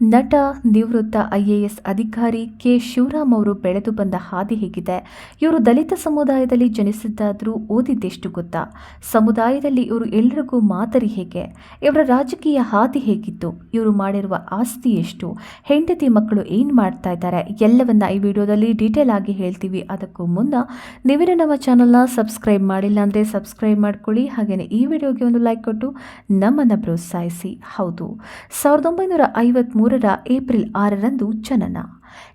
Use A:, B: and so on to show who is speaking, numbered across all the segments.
A: ನಟ, ನಿವೃತ್ತ ಐಎಎಸ್ ಅಧಿಕಾರಿ ಕೆ. ಶಿವರಾಮ್ ಅವರು ಬೆಳೆದು ಬಂದ ಹಾದಿ ಹೇಗಿದೆ. ಇವರು ದಲಿತ ಸಮುದಾಯದಲ್ಲಿ ಜನಿಸಿದ್ದಾದರೂ ಓದಿದ್ದೆಷ್ಟು ಗೊತ್ತಾ? ಸಮುದಾಯದಲ್ಲಿ ಇವರು ಎಲ್ಲರಿಗೂ ಮಾದರಿ ಹೇಗೆ? ಇವರ ರಾಜಕೀಯ ಹಾದಿ ಹೇಗಿತ್ತು? ಇವರು ಮಾಡಿರುವ ಆಸ್ತಿ ಎಷ್ಟು? ಹೆಂಡತಿ ಮಕ್ಕಳು ಏನು ಮಾಡ್ತಾ ಇದ್ದಾರೆ? ಎಲ್ಲವನ್ನ ಈ ವಿಡಿಯೋದಲ್ಲಿ ಡೀಟೇಲ್ ಆಗಿ ಹೇಳ್ತೀವಿ. ಅದಕ್ಕೂ ಮುನ್ನ ನೀವಿನ ನಮ್ಮ ಚಾನಲ್ನ ಸಬ್ಸ್ಕ್ರೈಬ್ ಮಾಡಿಲ್ಲ ಅಂದರೆ ಸಬ್ಸ್ಕ್ರೈಬ್ ಮಾಡ್ಕೊಳ್ಳಿ. ಹಾಗೆಯೇ ಈ ವಿಡಿಯೋಗೆ ಒಂದು ಲೈಕ್ ಕೊಟ್ಟು ನಮ್ಮನ್ನು ಪ್ರೋತ್ಸಾಹಿಸಿ. ಹೌದು. ಸಾವಿರದ ಒಂಬೈನೂರ ಐವತ್ತ್ಮೂರರ ಏಪ್ರಿಲ್ ಆರರಂದು ಜನನ.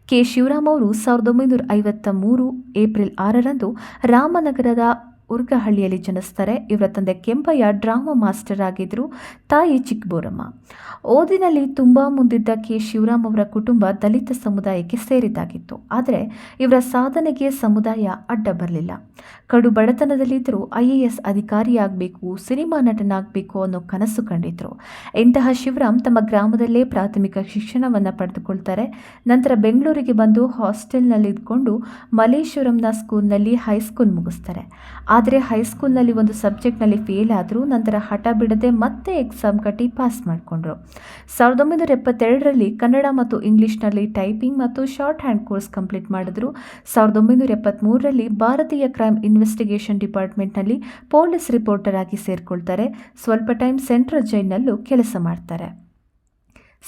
A: ಕೆ. ಶಿವರಾಮ್ ಅವರು ಸಾವಿರದ ಒಂಬೈನೂರ ಐವತ್ತ ಮೂರು ಏಪ್ರಿಲ್ ಆರರಂದು ರಾಮನಗರದ ಉರ್ಗಹಳ್ಳಿಯಲ್ಲಿ ಜನಿಸ್ತಾರೆ. ಇವರ ತಂದೆ ಕೆಂಪಯ್ಯ ಡ್ರಾಮಾ ಮಾಸ್ಟರ್ ಆಗಿದ್ದರು ತಾಯಿ ಚಿಕ್ಕಬೋರಮ್ಮ. ಓದಿನಲ್ಲಿ ತುಂಬ ಮುಂದಿದ್ದ ಕೆ. ಶಿವರಾಮ್ ಅವರ ಕುಟುಂಬ ದಲಿತ ಸಮುದಾಯಕ್ಕೆ ಸೇರಿದ್ದಾಗಿತ್ತು. ಆದರೆ ಇವರ ಸಾಧನೆಗೆ ಸಮುದಾಯ ಅಡ್ಡ ಬರಲಿಲ್ಲ. ಕಡು ಬಡತನದಲ್ಲಿದ್ದರೂ ಐ ಎ ಎಸ್ ಅಧಿಕಾರಿಯಾಗಬೇಕು, ಸಿನಿಮಾ ನಟನಾಗಬೇಕು ಅನ್ನೋ ಕನಸು ಕಂಡಿದ್ರು. ಇಂತಹ ಶಿವರಾಮ್ ತಮ್ಮ ಗ್ರಾಮದಲ್ಲೇ ಪ್ರಾಥಮಿಕ ಶಿಕ್ಷಣವನ್ನು ಪಡೆದುಕೊಳ್ತಾರೆ. ನಂತರ ಬೆಂಗಳೂರಿಗೆ ಬಂದು ಹಾಸ್ಟೆಲ್ನಲ್ಲಿ ಇದ್ಕೊಂಡು ಮಲೇಶ್ವರಂನ ಸ್ಕೂಲ್ನಲ್ಲಿ ಹೈಸ್ಕೂಲ್ ಮುಗಿಸ್ತಾರೆ. ಆದರೆ ಹೈಸ್ಕೂಲ್ನಲ್ಲಿ ಒಂದು ಸಬ್ಜೆಕ್ಟ್ನಲ್ಲಿ ಫೇಲ್ ಆದರೂ ನಂತರ ಹಠ ಬಿಡದೆ ಮತ್ತೆ ಎಕ್ಸಾಮ್ ಕಟ್ಟಿ ಪಾಸ್ ಮಾಡಿಕೊಂಡ್ರು. ಸಾವಿರದ ಒಂಬೈನೂರ ಎಪ್ಪತ್ತೆರಡರಲ್ಲಿ ಕನ್ನಡ ಮತ್ತು ಇಂಗ್ಲೀಷ್ನಲ್ಲಿ ಟೈಪಿಂಗ್ ಮತ್ತು ಶಾರ್ಟ್ ಹ್ಯಾಂಡ್ ಕೋರ್ಸ್ ಕಂಪ್ಲೀಟ್ ಮಾಡಿದ್ರು. ಸಾವಿರದ ಒಂಬೈನೂರ ಎಪ್ಪತ್ತ್ಮೂರರಲ್ಲಿ ಭಾರತೀಯ ಕ್ರೈಮ್ ಇನ್ವೆಸ್ಟಿಗೇಷನ್ ಡಿಪಾರ್ಟ್ಮೆಂಟ್ನಲ್ಲಿ ಪೊಲೀಸ್ ರಿಪೋರ್ಟರ್ ಆಗಿ ಸೇರಿಕೊಳ್ತಾರೆ. ಸ್ವಲ್ಪ ಟೈಮ್ ಸೆಂಟ್ರಲ್ ಜೈಲ್ನಲ್ಲೂ ಕೆಲಸ ಮಾಡ್ತಾರೆ.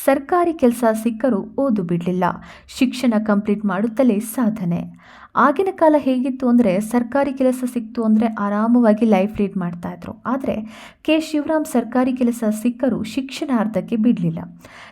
A: ಸರ್ಕಾರಿ ಕೆಲಸ ಸಿಕ್ಕರೂ ಓದು ಬಿಡಲಿಲ್ಲ. ಶಿಕ್ಷಣ ಕಂಪ್ಲೀಟ್ ಮಾಡುತ್ತಲೇ ಸಾಧನೆ. ಆಗಿನ ಕಾಲ ಹೇಗಿತ್ತು ಅಂದರೆ ಸರ್ಕಾರಿ ಕೆಲಸ ಸಿಕ್ತು ಅಂದರೆ ಆರಾಮವಾಗಿ ಲೈಫ್ ಲೀಡ್ ಮಾಡ್ತಾ ಇದ್ರು. ಆದರೆ ಕೆ. ಶಿವರಾಮ್ ಸರ್ಕಾರಿ ಕೆಲಸ ಸಿಕ್ಕರೂ ಶಿಕ್ಷಣ ಅರ್ಧಕ್ಕೆ ಬಿಡಲಿಲ್ಲ.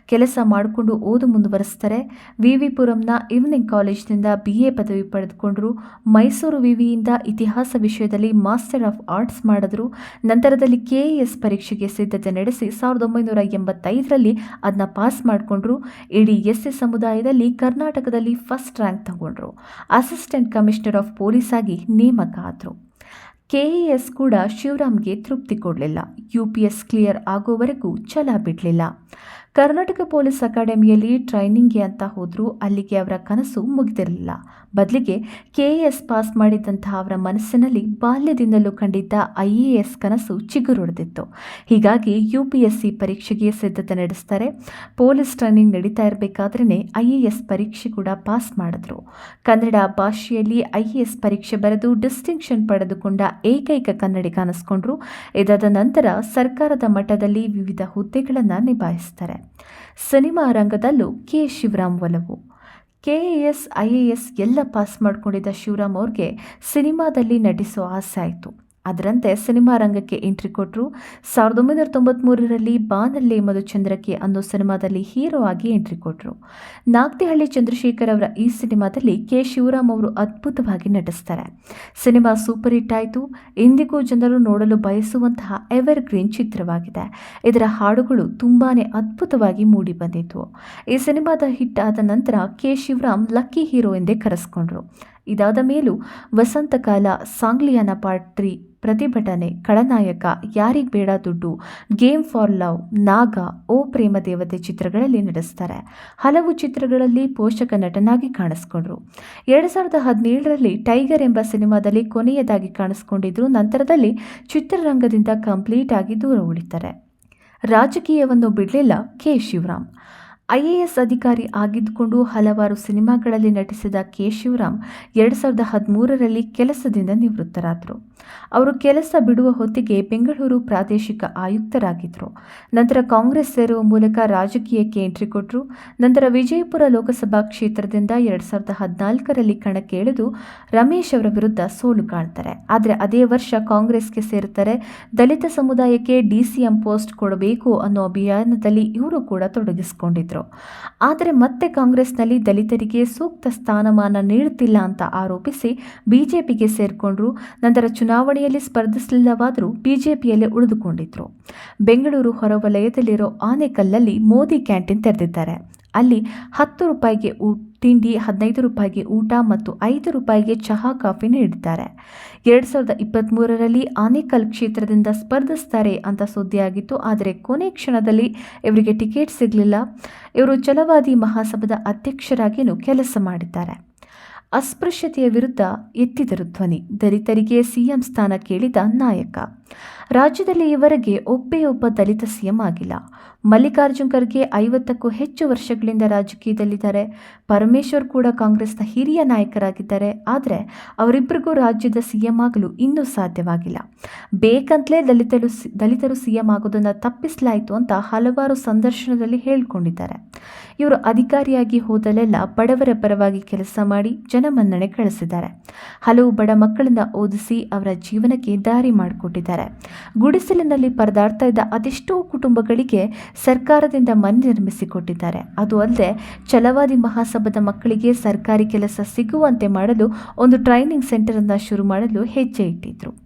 A: ಕೆಲಸ ಮಾಡಿಕೊಂಡು ಓದು ಮುಂದುವರೆಸ್ತಾರೆ. ವಿ. ವಿ. ಪುರಂನ ಈವ್ನಿಂಗ್ ಕಾಲೇಜ್ನಿಂದ ಬಿ ಎ ಪದವಿ ಪಡೆದುಕೊಂಡ್ರು. ಮೈಸೂರು ವಿವಿಯಿಂದ ಇತಿಹಾಸ ವಿಷಯದಲ್ಲಿ ಮಾಸ್ಟರ್ ಆಫ್ ಆರ್ಟ್ಸ್ ಮಾಡಿದ್ರು. ನಂತರದಲ್ಲಿ ಕೆ. ಎ ಎಸ್ ಪರೀಕ್ಷೆಗೆ ಸಿದ್ಧತೆ ನಡೆಸಿ ಸಾವಿರದ ಒಂಬೈನೂರ ಎಂಬತ್ತೈದರಲ್ಲಿ ಅದನ್ನ ಪಾಸ್ ಮಾಡಿಕೊಂಡ್ರು. ಇಡೀ ಎಸ್ ಎಸ್ ಸಮುದಾಯದಲ್ಲಿ ಕರ್ನಾಟಕದಲ್ಲಿ ಫಸ್ಟ್ ರ್ಯಾಂಕ್ ತಗೊಂಡ್ರು. ಅಸಿಸ್ಟೆಂಟ್ ಕಮಿಷನರ್ ಆಫ್ ಪೊಲೀಸ್ ಆಗಿ ನೇಮಕ ಆದರು. ಎಸ್ ಕೂಡ ಶಿವರಾಮ್ಗೆ ತೃಪ್ತಿ ಕೊಡಲಿಲ್ಲ. ಯು ಪಿ ಎಸ್ ಕ್ಲಿಯರ್ ಆಗೋವರೆಗೂ ಛಲ ಬಿಡಲಿಲ್ಲ. ಕರ್ನಾಟಕ ಪೊಲೀಸ್ ಅಕಾಡೆಮಿಯಲ್ಲಿ ಟ್ರೈನಿಂಗ್ಗೆ ಅಂತ ಹೋದರೂ ಅಲ್ಲಿಗೆ ಅವರ ಕನಸು ಮುಗಿದಿರಲಿಲ್ಲ. ಬದಲಿಗೆ ಕೆ ಎ ಎಸ್ ಪಾಸ್ ಮಾಡಿದಂತಹ ಅವರ ಮನಸ್ಸಿನಲ್ಲಿ ಬಾಲ್ಯದಿಂದಲೂ ಕಂಡಿದ್ದ ಐ ಎ ಎಸ್ ಕನಸು ಚಿಗುರೊಡೆದಿತ್ತು. ಹೀಗಾಗಿ ಯು ಪಿ ಎಸ್ ಸಿ ಪರೀಕ್ಷೆಗೆ ಸಿದ್ಧತೆ ನಡೆಸ್ತಾರೆ. ಪೊಲೀಸ್ ಟ್ರೈನಿಂಗ್ ನಡೀತಾ ಇರಬೇಕಾದ್ರೇ ಐ ಎ ಎಸ್ ಪರೀಕ್ಷೆ ಕೂಡ ಪಾಸ್ ಮಾಡಿದ್ರು. ಕನ್ನಡ ಭಾಷೆಯಲ್ಲಿ ಐ ಎ ಎಸ್ ಪರೀಕ್ಷೆ ಬರೆದು ಡಿಸ್ಟಿಂಕ್ಷನ್ ಪಡೆದುಕೊಂಡ ಏಕೈಕ ಕನ್ನಡಿಗ ಅನಿಸ್ಕೊಂಡ್ರು ಇದಾದ ನಂತರ ಸರ್ಕಾರದ ಮಟ್ಟದಲ್ಲಿ ವಿವಿಧ ಹುದ್ದೆಗಳನ್ನು ನಿಭಾಯಿಸ್ತಾರೆ. ಸಿನಿಮಾ ರಂಗದಲ್ಲೂ ಕೆ ಶಿವರಾಮ್ ಒಲವು. K A S, I A S ಎಲ್ಲ ಪಾಸ್ ಮಾಡಿಕೊಂಡಿದ್ದ ಶಿವರಾಮ್ ಅವ್ರಿಗೆ ಸಿನಿಮಾದಲ್ಲಿ ನಟಿಸೋ ಆಸೆ ಆಯಿತು. ಅದರಂತೆ ಸಿನಿಮಾ ರಂಗಕ್ಕೆ ಎಂಟ್ರಿ ಕೊಟ್ಟರು ಸಾವಿರದ ಒಂಬೈನೂರ ತೊಂಬತ್ತ್ಮೂರರಲ್ಲಿ ಬಾನಲ್ಲೇ ಮಧುಚಂದ್ರಕ್ಕೆ ಅನ್ನೋ ಸಿನಿಮಾದಲ್ಲಿ ಹೀರೋ ಆಗಿ ಎಂಟ್ರಿ ಕೊಟ್ಟರು ನಾಗ್ತಿಹಳ್ಳಿ ಚಂದ್ರಶೇಖರ್ ಅವರ ಈ ಸಿನಿಮಾದಲ್ಲಿ ಕೆ. ಶಿವರಾಮ್ ಅವರು ಅದ್ಭುತವಾಗಿ ನಟಿಸ್ತಾರೆ. ಸಿನಿಮಾ ಸೂಪರ್ ಹಿಟ್ ಆಯಿತು. ಇಂದಿಗೂ ಜನರು ನೋಡಲು ಬಯಸುವಂತಹ ಎವರ್ ಗ್ರೀನ್ ಚಿತ್ರವಾಗಿದೆ. ಇದರ ಹಾಡುಗಳು ತುಂಬಾ ಅದ್ಭುತವಾಗಿ ಮೂಡಿ ಬಂದಿದ್ವು ಈ ಸಿನಿಮಾದ ಹಿಟ್ ಆದ ನಂತರ ಕೆ. ಶಿವರಾಮ್ ಲಕ್ಕಿ ಹೀರೋ ಎಂದೇ ಕರೆಸ್ಕೊಂಡ್ರು. ಇದಾದ ಮೇಲೂ ವಸಂತಕಾಲ ಸಾಂಗ್ಲಿಯಾನ ಪಾರ್ಟ್ ತ್ರೀ ಪ್ರತಿಭಟನೆ, ಖಳನಾಯಕ, ಯಾರಿಗೆ ಬೇಡ ದುಡ್ಡು ಗೇಮ್ ಫಾರ್ ಲವ್ ನಾಗ, ಓ ಪ್ರೇಮ ದೇವತೆ ಚಿತ್ರಗಳಲ್ಲಿ ನಡೆಸ್ತಾರೆ. ಹಲವು ಚಿತ್ರಗಳಲ್ಲಿ ಪೋಷಕ ನಟನಾಗಿ ಕಾಣಿಸ್ಕೊಂಡ್ರು. ಎರಡು ಸಾವಿರದ ಹದಿನೇಳರಲ್ಲಿ ಟೈಗರ್ ಎಂಬ ಸಿನಿಮಾದಲ್ಲಿ ಕೊನೆಯದಾಗಿ ಕಾಣಿಸ್ಕೊಂಡಿದ್ರು, ನಂತರದಲ್ಲಿ ಚಿತ್ರರಂಗದಿಂದ ಕಂಪ್ಲೀಟ್ ಆಗಿ ದೂರ ಉಳಿತಾರೆ. ರಾಜಕೀಯವನ್ನು ಬಿಡಲಿಲ್ಲ K. Shivaram. I A S ಅಧಿಕಾರಿ ಆಗಿದ್ದುಕೊಂಡು ಹಲವಾರು ಸಿನಿಮಾಗಳಲ್ಲಿ ನಟಿಸಿದ ಕೆ ಶಿವರಾಮ್ ಎರಡು ಸಾವಿರದ ಹದಿಮೂರರಲ್ಲಿ ಕೆಲಸದಿಂದ ನಿವೃತ್ತರಾದರು. ಅವರು ಕೆಲಸ ಬಿಡುವ ಹೊತ್ತಿಗೆ ಬೆಂಗಳೂರು ಪ್ರಾದೇಶಿಕ ಆಯುಕ್ತರಾಗಿದ್ದರು ನಂತರ ಕಾಂಗ್ರೆಸ್ ಸೇರುವ ಮೂಲಕ ರಾಜಕೀಯಕ್ಕೆ ಎಂಟ್ರಿ ಕೊಟ್ಟರು ನಂತರ ವಿಜಯಪುರ ಲೋಕಸಭಾ ಕ್ಷೇತ್ರದಿಂದ ಎರಡು ಸಾವಿರದ ಹದಿನಾಲ್ಕರಲ್ಲಿ ಕಣಕ್ಕೆ ಇಳಿದು ರಮೇಶ್ ಅವರ ವಿರುದ್ಧ ಸೋಲು ಕಾಣ್ತಾರೆ. ಆದರೆ ಅದೇ ವರ್ಷ ಕಾಂಗ್ರೆಸ್ಗೆ ಸೇರುತ್ತಾರೆ ದಲಿತ ಸಮುದಾಯಕ್ಕೆ ಡಿಸಿಎಂ ಪೋಸ್ಟ್ ಕೊಡಬೇಕು ಅನ್ನೋ ಅಭಿಯಾನದಲ್ಲಿ ಇವರು ಕೂಡ ತೊಡಗಿಸಿಕೊಂಡಿದ್ರು ಆದರೆ ಮತ್ತೆ ಕಾಂಗ್ರೆಸ್ನಲ್ಲಿ ದಲಿತರಿಗೆ ಸೂಕ್ತ ಸ್ಥಾನಮಾನ ನೀಡುತ್ತಿಲ್ಲ ಅಂತ ಆರೋಪಿಸಿ ಬಿಜೆಪಿಗೆ ಸೇರಿಕೊಂಡ್ರು. ನಂತರ ಚುನಾವಣೆಯಲ್ಲಿ ಸ್ಪರ್ಧಿಸಲಿಲ್ಲವಾದರೂ ಬಿಜೆಪಿಯಲ್ಲೇ ಉಳಿದುಕೊಂಡಿದ್ರು. ಬೆಂಗಳೂರು ಹೊರವಲಯದಲ್ಲಿರೋ ಆನೆಕಲ್ಲಲ್ಲಿ ಮೋದಿ ಕ್ಯಾಂಟೀನ್ ತೆರೆದಿದ್ದಾರೆ. ಅಲ್ಲಿ ಹತ್ತು ರೂಪಾಯಿಗೆ ಊ, ತಿಂಡಿ, ಹದಿನೈದು ರೂಪಾಯಿಗೆ ಊಟ ಮತ್ತು ಐದು ರೂಪಾಯಿಗೆ ಚಹಾ, ಕಾಫಿ ನೀಡಿದ್ದಾರೆ. ಎರಡು ಸಾವಿರದ ಇಪ್ಪತ್ತ್ಮೂರರಲ್ಲಿ ಆನೇಕಲ್ ಕ್ಷೇತ್ರದಿಂದ ಸ್ಪರ್ಧಿಸ್ತಾರೆ ಅಂತ ಸುದ್ದಿಯಾಗಿತ್ತು. ಆದರೆ ಕೊನೆ ಕ್ಷಣದಲ್ಲಿ ಇವರಿಗೆ ಟಿಕೆಟ್ ಸಿಗಲಿಲ್ಲ. ಇವರು ಚಲವಾದಿ ಮಹಾಸಭದ ಅಧ್ಯಕ್ಷರಾಗಿಯೂ ಕೆಲಸ ಮಾಡಿದ್ದಾರೆ. ಅಸ್ಪೃಶ್ಯತೆಯ ವಿರುದ್ಧ ಎತ್ತಿದರು ಧ್ವನಿ. ದಲಿತರಿಗೆ ಸಿಎಂ ಸ್ಥಾನ ಕೇಳಿದ ನಾಯಕ. ರಾಜ್ಯದಲ್ಲಿ ಈವರೆಗೆ ಒಬ್ಬೇ ಒಬ್ಬ ದಲಿತ ಸಿಎಂ ಆಗಿಲ್ಲ. ಮಲ್ಲಿಕಾರ್ಜುನ್ ಖರ್ಗೆ ಐವತ್ತಕ್ಕೂ ಹೆಚ್ಚು ವರ್ಷಗಳಿಂದ ರಾಜಕೀಯದಲ್ಲಿದ್ದಾರೆ. ಪರಮೇಶ್ವರ್ ಕೂಡ ಕಾಂಗ್ರೆಸ್ನ ಹಿರಿಯ ನಾಯಕರಾಗಿದ್ದಾರೆ. ಆದರೆ ಅವರಿಬ್ಬರಿಗೂ ರಾಜ್ಯದ ಸಿಎಂ ಆಗಲು ಇನ್ನೂ ಸಾಧ್ಯವಾಗಿಲ್ಲ. ಬೇಕಂತಲೇ ದಲಿತರು ದಲಿತರು ಸಿಎಂ ಆಗೋದನ್ನು ತಪ್ಪಿಸಲಾಯಿತು ಅಂತ ಹಲವಾರು ಸಂದರ್ಶನದಲ್ಲಿ ಹೇಳಿಕೊಂಡಿದ್ದಾರೆ. ಇವರು ಅಧಿಕಾರಿಯಾಗಿ ಹೋದಲೆಲ್ಲ ಬಡವರ ಪರವಾಗಿ ಕೆಲಸ ಮಾಡಿ ಜನಮನ್ನಣೆ ಗಳಿಸಿದ್ದಾರೆ ಹಲವು ಬಡ ಮಕ್ಕಳನ್ನ ಓದಿಸಿ ಅವರ ಜೀವನಕ್ಕೆ ದಾರಿ ಮಾಡಿಕೊಟ್ಟಿದ್ದಾರೆ. ಗುಡಿಸಲಿನಲ್ಲಿ ಪರದಾಡ್ತಾ ಇದ್ದ ಅದೆಷ್ಟೋ ಕುಟುಂಬಗಳಿಗೆ ಸರ್ಕಾರದಿಂದ ಮನೆ ನಿರ್ಮಿಸಿಕೊಟ್ಟಿದ್ದಾರೆ. ಅದು ಅಲ್ಲದೆ, ಛಲವಾದಿ ಮಹಾಸಭಾದ ಮಕ್ಕಳಿಗೆ ಸರ್ಕಾರಿ ಕೆಲಸ ಸಿಗುವಂತೆ ಮಾಡಲು ಒಂದು ಟ್ರೈನಿಂಗ್ ಸೆಂಟರನ್ನು ಶುರು ಮಾಡಲು ಹೆಜ್ಜೆ ಇಟ್ಟಿದ್ರು.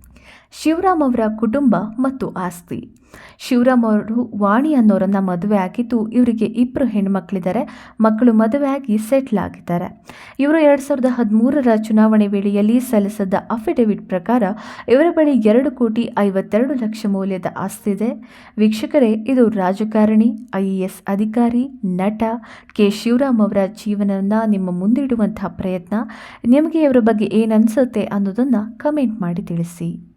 A: ಶಿವರಾಮ್ ಅವರ ಕುಟುಂಬ ಮತ್ತು ಆಸ್ತಿ. ಶಿವರಾಮ್ ಅವರು ವಾಣಿ ಅನ್ನೋರನ್ನ ಮದುವೆ ಆಗಿದ್ದು, ಇವರಿಗೆ ಇಬ್ಬರು ಹೆಣ್ಮಕ್ಳಿದ್ದಾರೆ. ಮಕ್ಕಳು ಮದುವೆ ಆಗಿ ಸೆಟ್ಲ್ ಆಗಿದ್ದಾರೆ. ಇವರು ಎರಡು ಸಾವಿರದ ಹದಿಮೂರರ ಚುನಾವಣೆ ವೇಳೆಯಲ್ಲಿ ಸಲ್ಲಿಸಿದ್ದ ಅಫಿಡವಿಟ್ ಪ್ರಕಾರ ಇವರ ಬಳಿ ಎರಡು ಕೋಟಿ ಐವತ್ತೆರಡು ಲಕ್ಷ ಮೌಲ್ಯದ ಆಸ್ತಿ ಇದೆ. ವೀಕ್ಷಕರೇ, ಇದು ರಾಜಕಾರಣಿ ಐ ಎ ಎಸ್ ಅಧಿಕಾರಿ, ನಟ ಕೆ. ಶಿವರಾಮ್ ಅವರ ಜೀವನವನ್ನು ನಿಮ್ಮ ಮುಂದಿಡುವಂತಹ ಪ್ರಯತ್ನ. ನಿಮಗೆ ಇವರ ಬಗ್ಗೆ ಏನನ್ಸುತ್ತೆ ಅನ್ನೋದನ್ನು ಕಮೆಂಟ್ ಮಾಡಿ ತಿಳಿಸಿ.